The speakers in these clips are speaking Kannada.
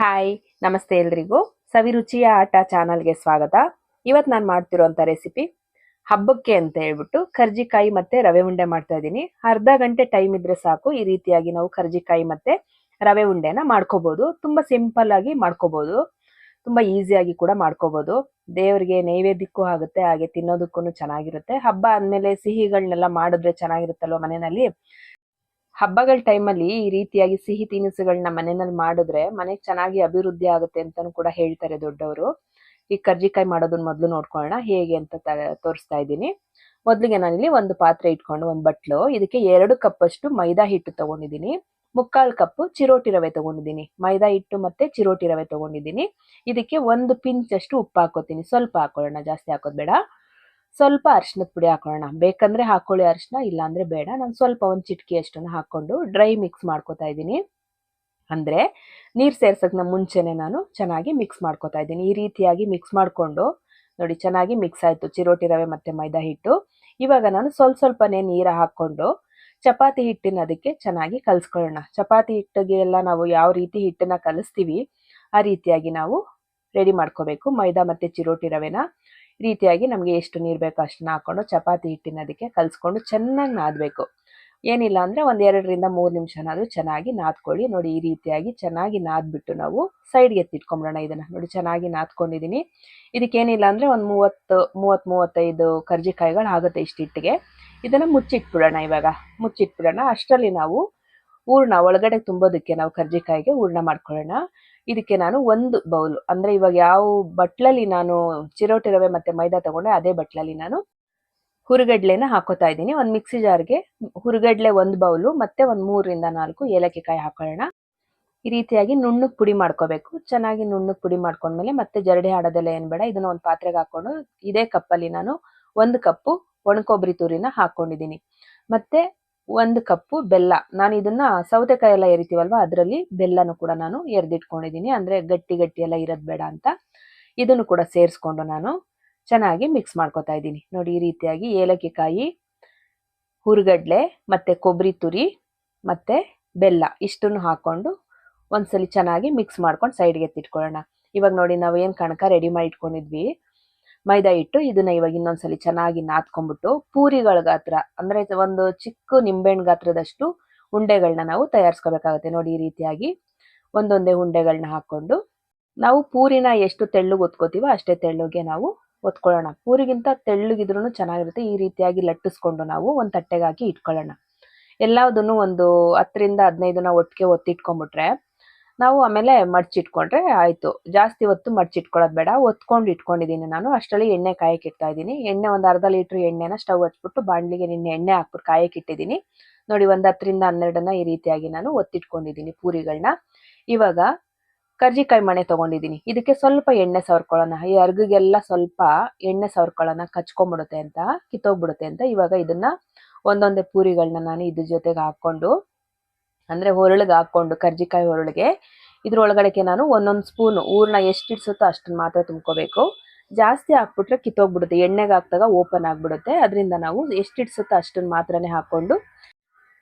ಹಾಯ್ ನಮಸ್ತೆ ಎಲ್ರಿಗೂ. ಸವಿರುಚಿಯ ಆಟ ಚಾನಲ್ಗೆ ಸ್ವಾಗತ. ಇವತ್ತು ನಾನು ಮಾಡ್ತಿರೋಂಥ ರೆಸಿಪಿ ಹಬ್ಬಕ್ಕೆ ಅಂತ ಹೇಳ್ಬಿಟ್ಟು ಕರ್ಜಿಕಾಯಿ ಮತ್ತೆ ರವೆ ಉಂಡೆ ಮಾಡ್ತಾ ಇದ್ದೀನಿ. ಅರ್ಧ ಗಂಟೆ ಟೈಮ್ ಇದ್ರೆ ಸಾಕು. ಈ ರೀತಿಯಾಗಿ ನಾವು ಕರ್ಜಿಕಾಯಿ ಮತ್ತೆ ರವೆ ಉಂಡೆನ ಮಾಡ್ಕೋಬಹುದು ತುಂಬಾ ಸಿಂಪಲ್ ಆಗಿ ಮಾಡ್ಕೋಬಹುದು ತುಂಬಾ ಈಸಿಯಾಗಿ ಕೂಡ ಮಾಡ್ಕೋಬಹುದು ದೇವರಿಗೆ ನೈವೇದ್ಯಕ್ಕೂ ಆಗುತ್ತೆ, ಹಾಗೆ ತಿನ್ನೋದಕ್ಕೂ ಚೆನ್ನಾಗಿರುತ್ತೆ. ಹಬ್ಬ ಅಂದಮೇಲೆ ಸಿಹಿಗಳನ್ನೆಲ್ಲ ಮಾಡಿದ್ರೆ ಚೆನ್ನಾಗಿರುತ್ತಲ್ವ ಮನೆಯಲ್ಲಿ? ಹಬ್ಬಗಳ ಟೈಮಲ್ಲಿ ಈ ರೀತಿಯಾಗಿ ಸಿಹಿ ತಿನಿಸುಗಳನ್ನ ಮನೆಯಲ್ಲಿ ಮಾಡಿದ್ರೆ ಮನೆ ಚೆನ್ನಾಗಿ ಅಭಿವೃದ್ಧಿ ಆಗುತ್ತೆ ಅಂತಾನು ಕೂಡ ಹೇಳ್ತಾರೆ ದೊಡ್ಡವರು. ಈ ಕರ್ಜಿಕಾಯಿ ಮಾಡೋದನ್ನ ಮೊದಲು ನೋಡ್ಕೊಳ್ಳೋಣ, ಹೇಗೆ ಅಂತ ತೋರಿಸ್ತಾ ಇದ್ದೀನಿ. ಮೊದಲಿಗೆ ನಾನಿಲ್ಲಿ ಒಂದು ಪಾತ್ರೆ ಇಟ್ಕೊಂಡು, ಒಂದು ಬಟ್ಲು, ಇದಕ್ಕೆ ಎರಡು ಕಪ್ ಅಷ್ಟು ಮೈದಾ ಹಿಟ್ಟು ತಗೊಂಡಿದ್ದೀನಿ. ಮುಕ್ಕಾಲು ಕಪ್ ಚಿರೋಟಿ ರವೆ ತಗೊಂಡಿದ್ದೀನಿ. ಮೈದಾ ಹಿಟ್ಟು ಮತ್ತೆ ಚಿರೋಟಿ ರವೆ ತಗೊಂಡಿದ್ದೀನಿ. ಇದಕ್ಕೆ ಒಂದು ಪಿಂಚ್ ಅಷ್ಟು ಉಪ್ಪು ಹಾಕೋತೀನಿ ಸ್ವಲ್ಪ ಹಾಕೊಳ್ಳೋಣ ಜಾಸ್ತಿ ಹಾಕೋದು ಬೇಡ. ಸ್ವಲ್ಪ ಅರಿಶಿನದ ಪುಡಿ ಹಾಕೊಳ್ಳೋಣ. ಬೇಕಂದ್ರೆ ಹಾಕೊಳ್ಳಿ ಅರಿಶಿನ ಇಲ್ಲ ಅಂದ್ರೆ ಬೇಡ. ನಾನು ಸ್ವಲ್ಪ ಒಂದು ಚಿಟಕಿ ಅಷ್ಟನ್ನು ಹಾಕೊಂಡು ಡ್ರೈ ಮಿಕ್ಸ್ ಮಾಡ್ಕೋತಾ ಇದ್ದೀನಿ. ಅಂದ್ರೆ ನೀರು ಸೇರ್ಸೋದನ್ನ ಮುಂಚೆನೆ ನಾನು ಚೆನ್ನಾಗಿ ಮಿಕ್ಸ್ ಮಾಡ್ಕೊತಾ ಇದ್ದೀನಿ. ಈ ರೀತಿಯಾಗಿ ಮಿಕ್ಸ್ ಮಾಡಿಕೊಂಡು, ನೋಡಿ ಚೆನ್ನಾಗಿ ಮಿಕ್ಸ್ ಆಯಿತು. ಚಿರೋಟಿ ರವೆ ಮತ್ತೆ ಮೈದಾ ಹಿಟ್ಟು. ಇವಾಗ ನಾನು ಸ್ವಲ್ಪ ಸ್ವಲ್ಪನೇ ನೀರು ಹಾಕ್ಕೊಂಡು ಚಪಾತಿ ಹಿಟ್ಟಿನ ಅದಕ್ಕೆ ಚೆನ್ನಾಗಿ ಕಲಿಸ್ಕೊಳ್ಳೋಣ. ಚಪಾತಿ ಹಿಟ್ಟಿಗೆ ಎಲ್ಲ ನಾವು ಯಾವ ರೀತಿ ಹಿಟ್ಟನ್ನು ಕಲಿಸ್ತೀವಿ, ಆ ರೀತಿಯಾಗಿ ನಾವು ರೆಡಿ ಮಾಡ್ಕೋಬೇಕು. ಮೈದಾ ಮತ್ತು ಚಿರೋಟಿ ರವೆನ ರೀತಿಯಾಗಿ ನಮಗೆ ಎಷ್ಟು ನೀರು ಬೇಕೋ ಅಷ್ಟನ್ನ ಹಾಕ್ಕೊಂಡು ಚಪಾತಿ ಹಿಟ್ಟಿನ ಅದಕ್ಕೆ ಕಲಸ್ಕೊಂಡು ಚೆನ್ನಾಗಿ ನಾದಬೇಕು. ಏನಿಲ್ಲ ಅಂದರೆ ಒಂದು ಎರಡರಿಂದ ಮೂರು ನಿಮಿಷನಾದರೂ ಚೆನ್ನಾಗಿ ನಾದ್ಕೊಳ್ಳಿ. ನೋಡಿ ಈ ರೀತಿಯಾಗಿ ಚೆನ್ನಾಗಿ ನಾದ್ಬಿಟ್ಟು ನಾವು ಸೈಡ್ಗೆ ಎತ್ತಿಟ್ಕೊಂಬಿಡೋಣ ಇದನ್ನು. ನೋಡಿ ಚೆನ್ನಾಗಿ ನಾದ್ಕೊಂಡಿದ್ದೀನಿ ಇದಕ್ಕೇನಿಲ್ಲ ಅಂದರೆ ಒಂದು ಮೂವತ್ತು ಮೂವತ್ತು ಮೂವತ್ತೈದು ಕರ್ಜಿಕಾಯಿಗಳು ಆಗುತ್ತೆ ಇಷ್ಟು ಹಿಟ್ಟಿಗೆ. ಇದನ್ನ ಮುಚ್ಚಿಟ್ಬಿಡೋಣ ಇವಾಗ. ಮುಚ್ಚಿಟ್ಬಿಡೋಣ. ಅಷ್ಟರಲ್ಲಿ ನಾವು ಹೂರ್ಣ ಒಳಗಡೆ ತುಂಬೋದಕ್ಕೆ ನಾವು ಕರ್ಜಿಕಾಯಿಗೆ ಹೂರ್ಣ ಮಾಡ್ಕೊಳ್ಳೋಣ. ಇದಕ್ಕೆ ನಾನು ಒಂದು ಬೌಲ್. ಅಂದ್ರೆ ಇವಾಗ ಯಾವ ಬಟ್ಲಲ್ಲಿ ನಾನು ಚಿರೋಟಿ ರವೆ ಮತ್ತೆ ಮೈದಾ ತಗೊಂಡೆ, ಅದೇ ಬಟ್ಲಲ್ಲಿ ನಾನು ಹುರುಗಡ್ಲೆನ ಹಾಕೋತಾ ಇದ್ದೀನಿ. ಒಂದು ಮಿಕ್ಸಿ ಜಾರ್ಗೆ ಹುರುಗಡ್ಲೆ ಒಂದು ಬೌಲು ಮತ್ತೆ ಒಂದು ಮೂರರಿಂದ ನಾಲ್ಕು ಏಲಕ್ಕಿ ಕಾಯಿ ಹಾಕೊಳ್ಳೋಣ. ಈ ರೀತಿಯಾಗಿ ನುಣ್ಣಗೆ ಪುಡಿ ಮಾಡ್ಕೋಬೇಕು. ಚೆನ್ನಾಗಿ ನುಣ್ಣಗೆ ಪುಡಿ ಮಾಡ್ಕೊಂಡ್ಮೇಲೆ ಮತ್ತೆ ಜರಡಿ ಆಡೋದೆಲ್ಲ ಏನು ಬೇಡ, ಇದನ್ನ ಒಂದು ಪಾತ್ರೆಗೆ ಹಾಕೊಂಡು ಇದೇ ಕಪ್ಪಲ್ಲಿ ನಾನು ಒಂದು ಕಪ್ಪು ಒಣಕೊಬ್ಬರಿ ತುರಿನ ಹಾಕೊಂಡಿದ್ದೀನಿ. ಮತ್ತೆ ಒಂದು ಕಪ್ಪು ಬೆಲ್ಲ. ನಾನು ಇದನ್ನ ಸೌತೆಕಾಯಿ ಎಲ್ಲ ಎರಿತೀವಲ್ವ, ಅದರಲ್ಲಿ ಬೆಲ್ಲನು ಕೂಡ ನಾನು ಎರೆದಿಟ್ಕೊಂಡಿದ್ದೀನಿ ಅಂದ್ರೆ ಗಟ್ಟಿ ಗಟ್ಟಿ ಎಲ್ಲ ಇರೋದ್ ಬೇಡ ಅಂತ. ಇದನ್ನು ಕೂಡ ಸೇರಿಸ್ಕೊಂಡು ನಾನು ಚೆನ್ನಾಗಿ ಮಿಕ್ಸ್ ಮಾಡ್ಕೊತಾ ಇದ್ದೀನಿ. ನೋಡಿ, ಈ ರೀತಿಯಾಗಿ ಏಲಕ್ಕಿ ಕಾಯಿ ಹುರುಗಡ್ಲೆ, ಮತ್ತೆ ಕೊಬ್ಬರಿ ತುರಿ, ಮತ್ತೆ ಬೆಲ್ಲ ಇಷ್ಟನ್ನು ಹಾಕೊಂಡು ಒಂದ್ಸಲಿ ಚೆನ್ನಾಗಿ ಮಿಕ್ಸ್ ಮಾಡ್ಕೊಂಡು ಸೈಡ್ಗೆ ಎತ್ತಿಟ್ಕೊಳ್ಳೋಣ. ಇವಾಗ ನೋಡಿ ನಾವು ಏನು ಕಣಕ ರೆಡಿ ಮಾಡಿ ಇಟ್ಕೊಂಡಿದ್ವಿ ಮೈದಾ ಹಿಟ್ಟು, ಇದನ್ನ ಇವಾಗ ಇನ್ನೊಂದ್ಸಲಿ ಚೆನ್ನಾಗಿ ನಾದ್ಕೊಂಡ್ಬಿಟ್ಟು ಪೂರಿಗಳ ಗಾತ್ರ, ಅಂದ್ರೆ ಒಂದು ಚಿಕ್ಕ ನಿಂಬೆಹಣ್ಣು ಗಾತ್ರದಷ್ಟು ಉಂಡೆಗಳನ್ನ ನಾವು ತಯಾರಿಸ್ಕೋಬೇಕಾಗತ್ತೆ. ನೋಡಿ ಈ ರೀತಿಯಾಗಿ ಒಂದೊಂದೇ ಉಂಡೆಗಳನ್ನ ಹಾಕೊಂಡು ನಾವು ಪೂರಿನ ಎಷ್ಟು ತೆಳ್ಳಗೆ ಒತ್ಕೋತೀವೋ ಅಷ್ಟೇ ತೆಳ್ಳಗೆ ನಾವು ಒತ್ಕೊಳ್ಳೋಣ. ಪೂರಿಗಿಂತ ತೆಳ್ಳಗಿದ್ರೂ ಚೆನ್ನಾಗಿರುತ್ತೆ. ಈ ರೀತಿಯಾಗಿ ಲಟ್ಟಿಸ್ಕೊಂಡು ನಾವು ಒಂದು ತಟ್ಟೆಗೆ ಹಾಕಿ ಇಟ್ಕೊಳ್ಳೋಣ. ಎಲ್ಲದನ್ನು ಒಂದು ಹತ್ತರಿಂದ ಹದಿನೈದನ್ನ ಒಟ್ಟಿಗೆ ಒತ್ತಿಟ್ಕೊಂಡ್ಬಿಟ್ರೆ ನಾವು ಆಮೇಲೆ ಮಡ್ಚಿಟ್ಕೊಂಡ್ರೆ ಆಯ್ತು. ಜಾಸ್ತಿ ಹೊತ್ತು ಮಡ್ಚಿಟ್ಕೊಳ್ಳೋದು ಬೇಡ. ಒತ್ಕೊಂಡು ಇಟ್ಕೊಂಡಿದ್ದೀನಿ ನಾನು. ಅಷ್ಟರಲ್ಲಿ ಎಣ್ಣೆ ಕಾಯಕ್ಕೆ ಇಡ್ತಾ ಇದ್ದೀನಿ. ಎಣ್ಣೆ ಒಂದು ಅರ್ಧ ಲೀಟ್ರ್ ಎಣ್ಣೆನ ಸ್ಟವ್ ಹಚ್ಬಿಟ್ಟು ಬಾಣಲಿಗೆ ನಿನ್ನೆ ಎಣ್ಣೆ ಹಾಕ್ಬಿಟ್ಟು ಕಾಯಕ್ಕೆ ಇಟ್ಟಿದ್ದೀನಿ. ನೋಡಿ ಒಂದು ಹತ್ತರಿಂದ ಹನ್ನೆರಡನ್ನ ಈ ರೀತಿಯಾಗಿ ನಾನು ಒತ್ತಿಟ್ಕೊಂಡಿದ್ದೀನಿ ಪೂರಿಗಳನ್ನ ಇವಾಗ ಕರ್ಜಿಕಾಯಿ ಮಣೆ ತೊಗೊಂಡಿದ್ದೀನಿ. ಇದಕ್ಕೆ ಸ್ವಲ್ಪ ಎಣ್ಣೆ ಸವರ್ಕೊಳ್ಳೋಣ. ಈ ಅರ್ಗಿಗೆಲ್ಲ ಸ್ವಲ್ಪ ಎಣ್ಣೆ ಸವರ್ಕೊಳ್ಳೋಣ. ಕಚ್ಕೊಂಡ್ಬಿಡುತ್ತೆ ಅಂತ, ಕಿತ್ತೋಗ್ಬಿಡುತ್ತೆ ಅಂತ ಇವಾಗ ಇದನ್ನ ಒಂದೊಂದೇ ಪೂರಿಗಳನ್ನ ನಾನು ಇದ್ರ ಜೊತೆಗೆ ಹಾಕೊಂಡು ಅಂದ್ರೆ ಹೊರಳಿಗೆ ಹಾಕೊಂಡು ಕರ್ಜಿಕಾಯಿ ಹೊರಳಿಗೆ ಇದ್ರೊಳಗಡೆಗೆ ನಾನು ಒಂದೊಂದು ಸ್ಪೂನ್ ಊರನ್ನ ಎಷ್ಟು ಇಡ್ಸುತ್ತೋ ಅಷ್ಟನ್ನ ಮಾತ್ರ ತುಂಬ್ಕೋಬೇಕು. ಜಾಸ್ತಿ ಹಾಕ್ಬಿಟ್ರೆ ಕಿತ್ತೋಗ್ಬಿಡುತ್ತೆ. ಎಣ್ಣೆಗೆ ಹಾಕಿದಾಗ ಓಪನ್ ಆಗಿಬಿಡುತ್ತೆ. ಅದರಿಂದ ನಾವು ಎಷ್ಟು ಇಡ್ಸುತ್ತೋ ಅಷ್ಟನ್ನ ಮಾತ್ರನೇ ಹಾಕೊಂಡು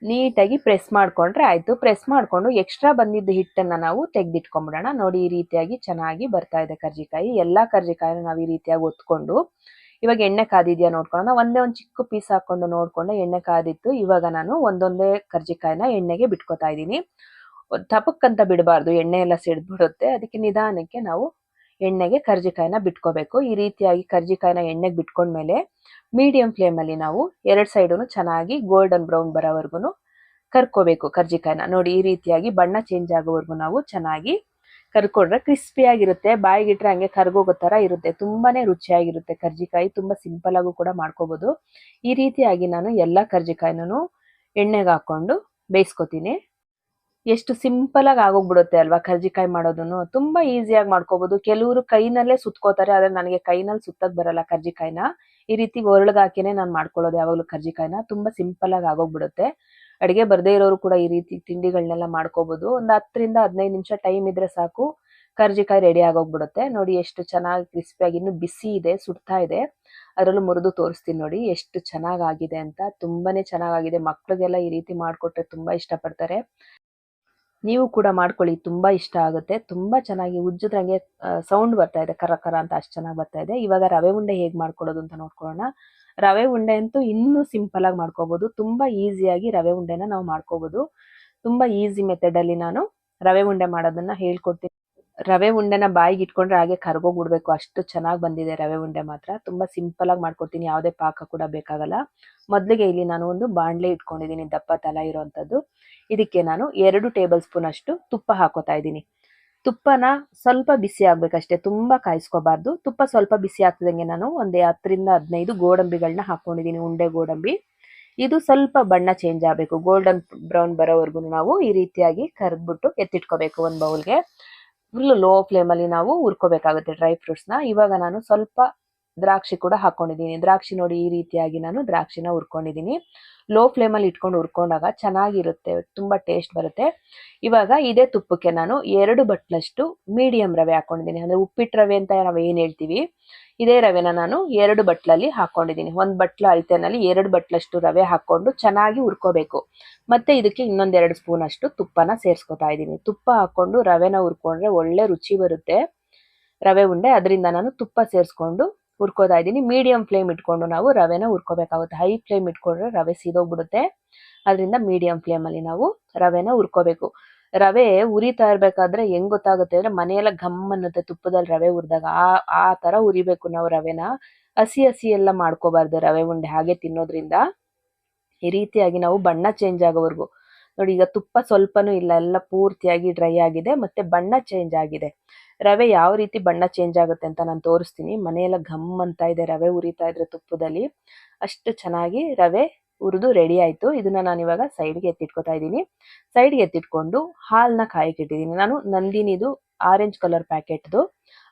ನೀಟಾಗಿ ಪ್ರೆಸ್ ಮಾಡ್ಕೊಂಡ್ರೆ ಆಯ್ತು. ಪ್ರೆಸ್ ಮಾಡ್ಕೊಂಡು ಎಕ್ಸ್ಟ್ರಾ ಬಂದಿದ್ದ ಹಿಟ್ಟನ್ನ ನಾವು ತೆಗೆದಿಟ್ಕೊಂಬಿಡೋಣ. ನೋಡಿ ಈ ರೀತಿಯಾಗಿ ಚೆನ್ನಾಗಿ ಬರ್ತಾ ಇದೆ ಕರ್ಜಿಕಾಯಿ. ಎಲ್ಲ ಕರ್ಜಿಕಾಯಿನ ನಾವು ಈ ರೀತಿಯಾಗಿ ಒತ್ಕೊಂಡು ಇವಾಗ ಎಣ್ಣೆ ಕಾದಿದ್ಯಾ ನೋಡ್ಕೊಳ್ಳೋಣ. ಒಂದೇ ಒಂದು ಚಿಕ್ಕ ಪೀಸ್ ಹಾಕೊಂಡು ನೋಡ್ಕೊಂಡು ಎಣ್ಣೆ ಕಾದಿತ್ತು. ಇವಾಗ ನಾನು ಒಂದೊಂದೇ ಕರ್ಜಿಕಾಯಿನ ಎಣ್ಣೆಗೆ ಬಿಟ್ಕೋತಾ ಇದ್ದೀನಿ. ತಪಕ್ಕಂತ ಬಿಡಬಾರ್ದು. ಎಣ್ಣೆ ಎಲ್ಲ ಸಿಡ್ಬಿಡುತ್ತೆ ಅದಕ್ಕೆ ನಿಧಾನಕ್ಕೆ ನಾವು ಎಣ್ಣೆಗೆ ಕರ್ಜಿಕಾಯಿನ ಬಿಟ್ಕೋಬೇಕು. ಈ ರೀತಿಯಾಗಿ ಕರ್ಜಿಕಾಯಿನ ಎಣ್ಣೆಗೆ ಬಿಟ್ಕೊಂಡ್ಮೇಲೆ ಮೀಡಿಯಂ ಫ್ಲೇಮಲ್ಲಿ ನಾವು ಎರಡು ಸೈಡೂ ಚೆನ್ನಾಗಿ ಗೋಲ್ಡನ್ ಬ್ರೌನ್ ಬರೋವರೆಗೂ ಕರ್ಕೋಬೇಕು ಕರ್ಜಿಕಾಯಿನ. ನೋಡಿ ಈ ರೀತಿಯಾಗಿ ಬಣ್ಣ ಚೇಂಜ್ ಆಗೋವರೆಗೂ ನಾವು ಚೆನ್ನಾಗಿ ಕರ್ಕೊಂಡ್ರೆ ಕ್ರಿಸ್ಪಿಯಾಗಿರುತ್ತೆ, ಬಾಯಿಗಿಟ್ರೆ ಹಂಗೆ ಕರ್ಗೋಗೋ ಥರ ಇರುತ್ತೆ. ತುಂಬಾನೇ ರುಚಿಯಾಗಿರುತ್ತೆ ಕರ್ಜಿಕಾಯಿ, ತುಂಬಾ ಸಿಂಪಲ್ ಆಗು ಕೂಡ ಮಾಡ್ಕೋಬಹುದು ಈ ರೀತಿಯಾಗಿ ನಾನು ಎಲ್ಲ ಕರ್ಜಿಕಾಯಿನೂ ಎಣ್ಣೆಗೆ ಹಾಕೊಂಡು ಬೇಯಿಸ್ಕೊತೀನಿ. ಎಷ್ಟು ಸಿಂಪಲ್ ಆಗಿ ಆಗೋಗ್ಬಿಡುತ್ತೆ ಅಲ್ವಾ ಕರ್ಜಿಕಾಯಿ ಮಾಡೋದನ್ನು. ತುಂಬಾ ಈಸಿಯಾಗಿ ಮಾಡ್ಕೋಬಹುದು ಕೆಲವರು ಕೈನಲ್ಲೇ ಸುತ್ಕೋತಾರೆ, ಆದ್ರೆ ನನಗೆ ಕೈನಲ್ಲಿ ಸುತ್ತಕ್ ಬರಲ್ಲ ಕರ್ಜಿಕಾಯಿನ. ಈ ರೀತಿ ಒರಳಗಾಕಿನೇ ಹಾಕಿನೇ ನಾನು ಮಾಡ್ಕೊಳ್ಳೋದು ಯಾವಾಗಲೂ ಕರ್ಜಿಕಾಯಿನ. ತುಂಬಾ ಸಿಂಪಲ್ ಆಗಿ ಆಗೋಗ್ಬಿಡುತ್ತೆ. ಅಡಿಗೆ ಬರದೇ ಇರೋರು ಕೂಡ ಈ ರೀತಿ ತಿಂಡಿಗಳನ್ನೆಲ್ಲ ಮಾಡ್ಕೋಬಹುದು ಒಂದು ಹತ್ತರಿಂದ ಹದಿನೈದು ನಿಮಿಷ ಟೈಮ್ ಇದ್ರೆ ಸಾಕು. ಕರ್ಜಿಕಾಯಿ ರೆಡಿ ಆಗೋಗ್ಬಿಡುತ್ತೆ. ನೋಡಿ ಎಷ್ಟು ಚೆನ್ನಾಗಿ ಕ್ರಿಸ್ಪಿಯಾಗಿ ಇನ್ನು ಬಿಸಿ ಇದೆ, ಸುಡ್ತಾ ಇದೆ. ಅದರಲ್ಲೂ ಮುರಿದು ತೋರಿಸ್ತೀನಿ ನೋಡಿ ಎಷ್ಟು ಚೆನ್ನಾಗಾಗಿದೆ ಅಂತ. ತುಂಬಾನೇ ಚೆನ್ನಾಗಾಗಿದೆ. ಮಕ್ಕಳಿಗೆಲ್ಲ ಈ ರೀತಿ ಮಾಡಿಕೊಟ್ರೆ ತುಂಬಾ ಇಷ್ಟಪಡ್ತಾರೆ. ನೀವು ಕೂಡ ಮಾಡ್ಕೊಳ್ಳಿ, ತುಂಬಾ ಇಷ್ಟ ಆಗುತ್ತೆ. ತುಂಬಾ ಚೆನ್ನಾಗಿ ಉಜ್ಜಿದ್ರಂಗೆ ಸೌಂಡ್ ಬರ್ತಾ ಇದೆ. ಕರ ಕರ ಅಂತ ಅಷ್ಟು ಚೆನ್ನಾಗಿ ಬರ್ತಾ ಇದೆ. ಇವಾಗ ರವೆ ಉಂಡೆ ಹೇಗ್ ಮಾಡ್ಕೊಳ್ಳೋದು ಅಂತ ನೋಡ್ಕೊಳ್ಳೋಣ. ರವೆ ಉಂಡೆ ಅಂತೂ ಇನ್ನೂ ಸಿಂಪಲ್ ಆಗಿ ಮಾಡ್ಕೋಬಹುದು ತುಂಬಾ ಈಸಿಯಾಗಿ ರವೆ ಉಂಡೆನ ನಾವು ಮಾಡ್ಕೋಬಹುದು ತುಂಬಾ ಈಸಿ ಮೆಥಡ್ ಅಲ್ಲಿ ನಾನು ರವೆ ಉಂಡೆ ಮಾಡೋದನ್ನ ಹೇಳ್ಕೊಡ್ತೀನಿ. ರವೆ ಉಂಡೆನ ಬಾಯಿಗೆ ಇಟ್ಕೊಂಡ್ರೆ ಹಾಗೆ ಕರ್ಗೋಗ್ಬಿಡ್ಬೇಕು. ಅಷ್ಟು ಚೆನ್ನಾಗಿ ಬಂದಿದೆ ರವೆ ಉಂಡೆ ಮಾತ್ರ. ತುಂಬಾ ಸಿಂಪಲ್ ಆಗಿ ಮಾಡ್ಕೊಡ್ತೀನಿ. ಯಾವುದೇ ಪಾಕ ಕೂಡ ಬೇಕಾಗಲ್ಲ. ಮೊದಲಿಗೆ ಇಲ್ಲಿ ನಾನು ಒಂದು ಬಾಣಲೆ ಇಟ್ಕೊಂಡಿದ್ದೀನಿ ದಪ್ಪ ತಲ ಇರೋವಂಥದ್ದು ಇದಕ್ಕೆ ನಾನು ಎರಡು ಟೇಬಲ್ ಸ್ಪೂನ್ ಅಷ್ಟು ತುಪ್ಪ ಹಾಕೋತಾ ಇದ್ದೀನಿ. ತುಪ್ಪನ ಸ್ವಲ್ಪ ಬಿಸಿ ಆಗ್ಬೇಕಷ್ಟೇ, ತುಂಬಾ ಕಾಯಿಸ್ಕೋಬಾರ್ದು. ತುಪ್ಪ ಸ್ವಲ್ಪ ಬಿಸಿ ಆಗ್ತದಂಗೆ ನಾನು ಒಂದೇ ಹತ್ತರಿಂದ ಹದಿನೈದು ಗೋಡಂಬಿಗಳನ್ನ ಹಾಕೊಂಡಿದ್ದೀನಿ, ಉಂಡೆ ಗೋಡಂಬಿ. ಇದು ಸ್ವಲ್ಪ ಬಣ್ಣ ಚೇಂಜ್ ಆಗಬೇಕು ಗೋಲ್ಡನ್ ಬ್ರೌನ್ ಬರೋವರೆಗೂ ನಾವು ಈ ರೀತಿಯಾಗಿ ಕರೆದ್ಬಿಟ್ಟು ಎತ್ತಿಟ್ಕೋಬೇಕು ಒಂದು ಬೌಲ್ಗೆ ಫುಲ್ ಲೋ ಫ್ಲೇಮಲ್ಲಿ ನಾವು ಹುರ್ಕೋಬೇಕಾಗುತ್ತೆ ಡ್ರೈ ಫ್ರೂಟ್ಸ್ನ ಇವಾಗ ನಾನು ಸ್ವಲ್ಪ ದ್ರಾಕ್ಷಿ ಕೂಡ ಹಾಕೊಂಡಿದ್ದೀನಿ. ದ್ರಾಕ್ಷಿ ನೋಡಿ ಈ ರೀತಿಯಾಗಿ ನಾನು ದ್ರಾಕ್ಷಿನ ಹುರ್ಕೊಂಡಿದ್ದೀನಿ. ಲೋ ಫ್ಲೇಮಲ್ಲಿ ಇಟ್ಕೊಂಡು ಹುರ್ಕೊಂಡಾಗ ಚೆನ್ನಾಗಿರುತ್ತೆ, ತುಂಬ ಟೇಸ್ಟ್ ಬರುತ್ತೆ. ಇವಾಗ ಇದೇ ತುಪ್ಪಕ್ಕೆ ನಾನು ಎರಡು ಬಟ್ಲಷ್ಟು ಮೀಡಿಯಂ ರವೆ ಹಾಕೊಂಡಿದ್ದೀನಿ. ಅಂದರೆ ಉಪ್ಪಿಟ್ಟು ರವೆ ಅಂತ ನಾವು ಏನು ಹೇಳ್ತೀವಿ, ಇದೇ ರವೆನ ನಾನು ಎರಡು ಬಟ್ಲಲ್ಲಿ ಹಾಕೊಂಡಿದ್ದೀನಿ. ಒಂದು ಬಟ್ಲ ಅಳತೆನಲ್ಲಿ ಎರಡು ಬಟ್ಲಷ್ಟು ರವೆ ಹಾಕ್ಕೊಂಡು ಚೆನ್ನಾಗಿ ಹುರ್ಕೋಬೇಕು. ಮತ್ತು ಇದಕ್ಕೆ ಇನ್ನೊಂದೆರಡು ಸ್ಪೂನಷ್ಟು ತುಪ್ಪನ ಸೇರಿಸ್ಕೊತಾ ಇದ್ದೀನಿ. ತುಪ್ಪ ಹಾಕ್ಕೊಂಡು ರವೆನ ಹುರ್ಕೊಂಡ್ರೆ ಒಳ್ಳೆ ರುಚಿ ಬರುತ್ತೆ. ರವೆ ಉಂಡೆ, ಅದರಿಂದ ನಾನು ತುಪ್ಪ ಸೇರಿಸ್ಕೊಂಡು ಹುರ್ಕೋತಾ ಇದ್ದೀನಿ. ಮೀಡಿಯಂ ಫ್ಲೇಮ್ ಇಟ್ಕೊಂಡು ನಾವು ರವೆನ ಹುರ್ಕೋಬೇಕಾಗುತ್ತೆ. ಹೈ ಫ್ಲೇಮ್ ಇಟ್ಕೊಂಡ್ರೆ ರವೆ ಸೀದೋಗ್ಬಿಡುತ್ತೆ. ಅದರಿಂದ ಮೀಡಿಯಂ ಫ್ಲೇಮಲ್ಲಿ ನಾವು ರವೆನ ಹುರ್ಕೋಬೇಕು. ರವೆ ಉರಿತಾ ಇರಬೇಕಾದ್ರೆ ಹೆಂಗ್ ಗೊತ್ತಾಗುತ್ತೆ ಅಂದ್ರೆ ಮನೆಯೆಲ್ಲ ಘಮ್ ಅನ್ನತ್ತೆ. ತುಪ್ಪದಲ್ಲಿ ರವೆ ಹುರಿದಾಗ ಆ ಆ ತರ ಉರಿಬೇಕು ನಾವು ರವೆನ. ಹಸಿ ಹಸಿ ಎಲ್ಲ ಮಾಡ್ಕೋಬಾರ್ದು ರವೆ ಉಂಡೆ ಹಾಗೆ ತಿನ್ನೋದ್ರಿಂದ. ಈ ರೀತಿಯಾಗಿ ನಾವು ಬಣ್ಣ ಚೇಂಜ್ ಆಗೋವರೆಗೂ. ನೋಡಿ, ಈಗ ತುಪ್ಪ ಸ್ವಲ್ಪನೂ ಇಲ್ಲ, ಎಲ್ಲ ಪೂರ್ತಿಯಾಗಿ ಡ್ರೈ ಆಗಿದೆ, ಮತ್ತೆ ಬಣ್ಣ ಚೇಂಜ್ ಆಗಿದೆ. ರವೆ ಯಾವ ರೀತಿ ಬಣ್ಣ ಚೇಂಜ್ ಆಗುತ್ತೆ ಅಂತ ನಾನು ತೋರಿಸ್ತೀನಿ. ಮನೆಯೆಲ್ಲ ಘಮ್ ಅಂತ ಇದೆ, ರವೆ ಉರಿತಾ ಇದ್ರೆ ತುಪ್ಪದಲ್ಲಿ. ಅಷ್ಟು ಚೆನ್ನಾಗಿ ರವೆ ಹುರಿದು ರೆಡಿ ಆಯಿತು. ಇದನ್ನ ನಾನು ಇವಾಗ ಸೈಡ್ಗೆ ಎತ್ತಿಟ್ಕೊತಾ ಇದ್ದೀನಿ. ಸೈಡ್ಗೆ ಎತ್ತಿಟ್ಕೊಂಡು ಹಾಲನ್ನ ಕಾಯಕ್ಕೆ ಇಟ್ಟಿದ್ದೀನಿ. ನಾನು ನಂದಿನಿದು ಆರೆಂಜ್ ಕಲರ್ ಪ್ಯಾಕೆಟ್ದು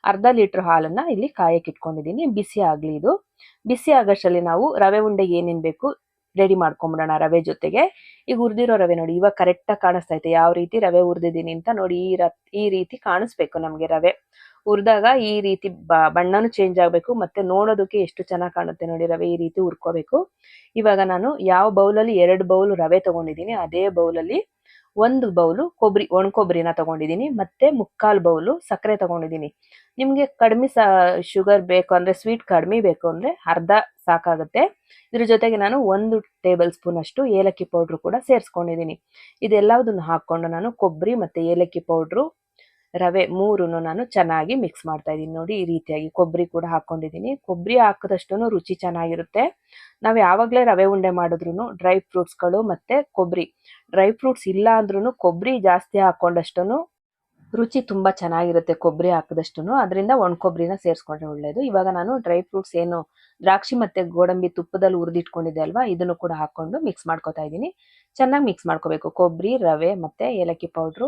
ಅರ್ಧ ಲೀಟರ್ ಹಾಲನ್ನ ಇಲ್ಲಿ ಕಾಯಕ್ಕೆ ಇಟ್ಕೊಂಡಿದ್ದೀನಿ. ಬಿಸಿ ಆಗಲಿ ಇದು. ಬಿಸಿ ಆಗೋಷ್ಟರಲ್ಲಿ ನಾವು ರವೆ ಉಂಡೆಗೆ ಏನೇನು ಬೇಕು ರೆಡಿ ಮಾಡ್ಕೊಂಬಿಡೋಣ ರವೆ ಜೊತೆಗೆ. ಈಗ ಹುರಿದಿರೋ ರವೆ ನೋಡಿ, ಇವಾಗ ಕರೆಕ್ಟಾಗಿ ಕಾಣಿಸ್ತಾ ಐತೆ. ಯಾವ ರೀತಿ ರವೆ ಹುರಿದಿದ್ದೀನಿ ಅಂತ ನೋಡಿ, ಈ ರ ಈ ರೀತಿ ಕಾಣಿಸ್ಬೇಕು ನಮಗೆ ರವೆ. ಹುರಿದಾಗ ಈ ರೀತಿ ಬಣ್ಣನೂ ಚೇಂಜ್ ಆಗಬೇಕು, ಮತ್ತೆ ನೋಡೋದಕ್ಕೆ ಎಷ್ಟು ಚೆನ್ನಾಗಿ ಕಾಣುತ್ತೆ ನೋಡಿ ರವೆ ಈ ರೀತಿ ಹುರ್ಕೋಬೇಕು. ಇವಾಗ ನಾನು ಯಾವ ಬೌಲಲ್ಲಿ ಎರಡು ಬೌಲ್ ರವೆ ತಗೊಂಡಿದ್ದೀನಿ, ಅದೇ ಬೌಲಲ್ಲಿ ಒಂದು ಬೌಲು ಕೊಬ್ಬರಿ ಒಣ ಕೊಬ್ಬರಿನ ತಗೊಂಡಿದ್ದೀನಿ, ಮತ್ತೆ ಮುಕ್ಕಾಲು ಬೌಲು ಸಕ್ಕರೆ ತಗೊಂಡಿದ್ದೀನಿ. ನಿಮಗೆ ಕಡಿಮೆ ಸ ಶುಗರ್ ಬೇಕು ಅಂದರೆ ಸ್ವೀಟ್ ಕಡಿಮೆ ಬೇಕು ಅಂದರೆ ಅರ್ಧ ಸಾಕಾಗುತ್ತೆ. ಇದ್ರ ಜೊತೆಗೆ ನಾನು ಒಂದು ಟೇಬಲ್ ಸ್ಪೂನ್ ಅಷ್ಟು ಏಲಕ್ಕಿ ಪೌಡ್ರು ಕೂಡ ಸೇರಿಸ್ಕೊಂಡಿದ್ದೀನಿ ಇದೆಲ್ಲದನ್ನು ಹಾಕ್ಕೊಂಡು ನಾನು ಕೊಬ್ಬರಿ ಮತ್ತು ಏಲಕ್ಕಿ ಪೌಡ್ರು, ರವೆ ಮೂರನ್ನು ನಾನು ಚೆನ್ನಾಗಿ ಮಿಕ್ಸ್ ಮಾಡ್ತಾ ಇದ್ದೀನಿ ನೋಡಿ, ಈ ರೀತಿಯಾಗಿ ಕೊಬ್ಬರಿ ಕೂಡ ಹಾಕ್ಕೊಂಡಿದ್ದೀನಿ ಕೊಬ್ಬರಿ ಹಾಕಿದಷ್ಟು ರುಚಿ ಚೆನ್ನಾಗಿರುತ್ತೆ. ನಾವು ಯಾವಾಗಲೇ ರವೆ ಉಂಡೆ ಮಾಡಿದ್ರು ಡ್ರೈ ಫ್ರೂಟ್ಸ್ಗಳು ಮತ್ತು ಕೊಬ್ಬರಿ. ಡ್ರೈ ಫ್ರೂಟ್ಸ್ ಇಲ್ಲ ಅಂದ್ರೂ ಕೊಬ್ಬರಿ ಜಾಸ್ತಿ ಹಾಕ್ಕೊಂಡಷ್ಟು ರುಚಿ ತುಂಬ ಚೆನ್ನಾಗಿರುತ್ತೆ ಕೊಬ್ಬರಿ ಹಾಕಿದಷ್ಟು ಅದರಿಂದ ಒಣ ಕೊಬ್ಬರಿನ ಸೇರಿಸ್ಕೊಂಡ್ರೆ ಒಳ್ಳೆಯದು ಇವಾಗ ನಾನು ಡ್ರೈ ಫ್ರೂಟ್ಸ್ ಏನು ದ್ರಾಕ್ಷಿ ಮತ್ತು ಗೋಡಂಬಿ ತುಪ್ಪದಲ್ಲಿ ಹುರಿದಿಟ್ಕೊಂಡಿದ್ದೆ ಅಲ್ವಾ, ಇದನ್ನು ಕೂಡ ಹಾಕ್ಕೊಂಡು ಮಿಕ್ಸ್ ಮಾಡ್ಕೊತಾ ಇದ್ದೀನಿ. ಚೆನ್ನಾಗಿ ಮಿಕ್ಸ್ ಮಾಡ್ಕೋಬೇಕು. ಕೊಬ್ಬರಿ ರವೆ ಮತ್ತು ಏಲಕ್ಕಿ ಪೌಡ್ರು,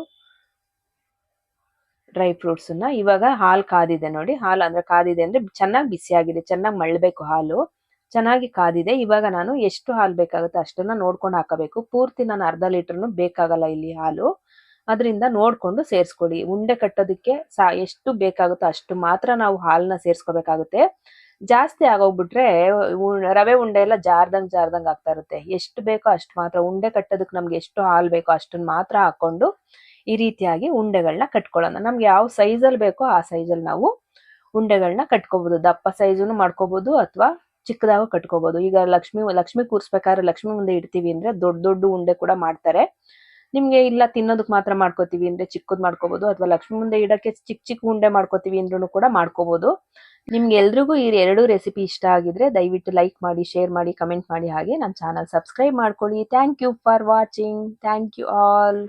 ಡ್ರೈ ಫ್ರೂಟ್ಸನ್ನು. ಇವಾಗ ಹಾಲು ಕಾದಿದೆ ನೋಡಿ. ಹಾಲು ಅಂದರೆ ಕಾದಿದೆ ಅಂದರೆ ಚೆನ್ನಾಗಿ ಬಿಸಿಯಾಗಿದೆ ಚೆನ್ನಾಗಿ ಮಳ್ಳಬೇಕು ಹಾಲು. ಚೆನ್ನಾಗಿ ಕಾದಿದೆ. ಇವಾಗ ನಾನು ಎಷ್ಟು ಹಾಲು ಬೇಕಾಗುತ್ತೆ ಅಷ್ಟನ್ನ ನೋಡ್ಕೊಂಡು ಹಾಕಬೇಕು. ಪೂರ್ತಿ ನಾನು ಅರ್ಧ ಲೀಟರ್ನು ಬೇಕಾಗಲ್ಲ ಇಲ್ಲಿ ಹಾಲು. ಅದರಿಂದ ನೋಡಿಕೊಂಡು ಸೇರಿಸ್ಕೊಳ್ಳಿ. ಉಂಡೆ ಕಟ್ಟೋದಕ್ಕೆ ಸಾ, ಎಷ್ಟು ಬೇಕಾಗುತ್ತೋ ಅಷ್ಟು ಮಾತ್ರ ನಾವು ಹಾಲನ್ನ ಸೇರಿಸ್ಕೋಬೇಕಾಗುತ್ತೆ. ಜಾಸ್ತಿ ಆಗೋಗ್ಬಿಟ್ರೆ ರವೆ ಉಂಡೆ ಎಲ್ಲ ಜಾರ್ದಂಗ್ ಜಾರ್ದಂಗ್ ಆಗ್ತಾ ಇರುತ್ತೆ. ಎಷ್ಟು ಬೇಕೋ ಅಷ್ಟು ಮಾತ್ರ, ಉಂಡೆ ಕಟ್ಟೋದಕ್ಕೆ ನಮ್ಗೆ ಎಷ್ಟು ಹಾಲು ಬೇಕೋ ಅಷ್ಟನ್ನು ಮಾತ್ರ ಹಾಕೊಂಡು ಈ ರೀತಿಯಾಗಿ ಉಂಡೆಗಳನ್ನ ಕಟ್ಕೊಳ್ಳೋಣ. ನಮ್ಗೆ ಯಾವ ಸೈಜಲ್ಲಿ ಬೇಕೋ ಆ ಸೈಜಲ್ಲಿ ನಾವು ಉಂಡೆಗಳನ್ನ ಕಟ್ಕೋಬಹುದು ದಪ್ಪ ಸೈಜನ್ನು ಮಾಡ್ಕೋಬಹುದು ಅಥವಾ ಚಿಕ್ಕದಾಗ ಕಟ್ಕೋಬಹುದು ಈಗ ಲಕ್ಷ್ಮಿ ಲಕ್ಷ್ಮಿ ಕೂರ್ಸ್ಬೇಕಾದ್ರೆ ಲಕ್ಷ್ಮಿ ಮುಂದೆ ಇಡ್ತೀವಿ ಅಂದ್ರೆ ದೊಡ್ಡ ದೊಡ್ಡ ಉಂಡೆ ಕೂಡ ಮಾಡ್ತಾರೆ. ನಿಮ್ಗೆ ಇಲ್ಲ ತಿನ್ನೋದಕ್ ಮಾತ್ರ ಮಾಡ್ಕೋತೀವಿ ಅಂದ್ರೆ ಚಿಕ್ಕದ್ ಮಾಡ್ಕೋಬಹುದು ಅಥವಾ ಲಕ್ಷ್ಮಿ ಮುಂದೆ ಇಡಕ್ಕೆ ಚಿಕ್ಕ ಚಿಕ್ಕ ಉಂಡೆ ಮಾಡ್ಕೋತೀವಿ ಅಂದ್ರೂ ಕೂಡ ಮಾಡ್ಕೋಬಹುದು ನಿಮ್ಗೆ ಎಲ್ರಿಗೂ ಈ ಎರಡು ರೆಸಿಪಿ ಇಷ್ಟ ಆಗಿದ್ರೆ ದಯವಿಟ್ಟು ಲೈಕ್ ಮಾಡಿ ಶೇರ್ ಮಾಡಿ ಕಮೆಂಟ್ ಮಾಡಿ ಹಾಗೆ ನನ್ನ ಚಾನಲ್ ಸಬ್ಸ್ಕ್ರೈಬ್ ಮಾಡ್ಕೊಳ್ಳಿ. Thank you for watching thank you all